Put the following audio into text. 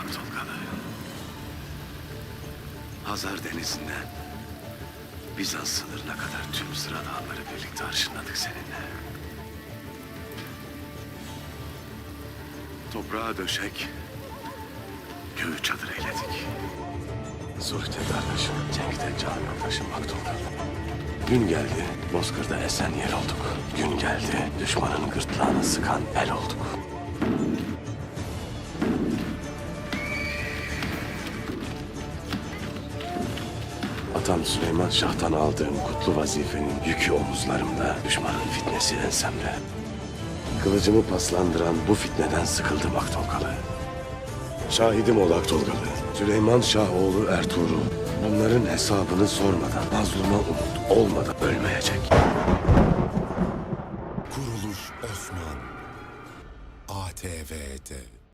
Anam Tolga'nı. Hazar denizinden Bizans sınırına kadar tüm sıradağları birlikte arşınladık seninle. Toprağa döşek, göğü çadır eyledik. Züht'e kardeşim, Cenk'ten can yoldaşım Maktum'da. Gün geldi, Bozkır'da esen yer olduk. Gün geldi, düşmanın gırtlağını sıkan el olduk. Atam Süleyman Şah'tan aldığım kutlu vazifenin yükü omuzlarımda, düşmanın fitnesi ensemde. Kılıcımı paslandıran bu fitneden sıkıldım Aktolgalı. Şahidim ol Aktolgalı. Süleyman Şah oğlu Ertuğrul. Bunların hesabını sormadan, mazluma umut olmadan ölmeyecek. Kuruluş Osman ATV'de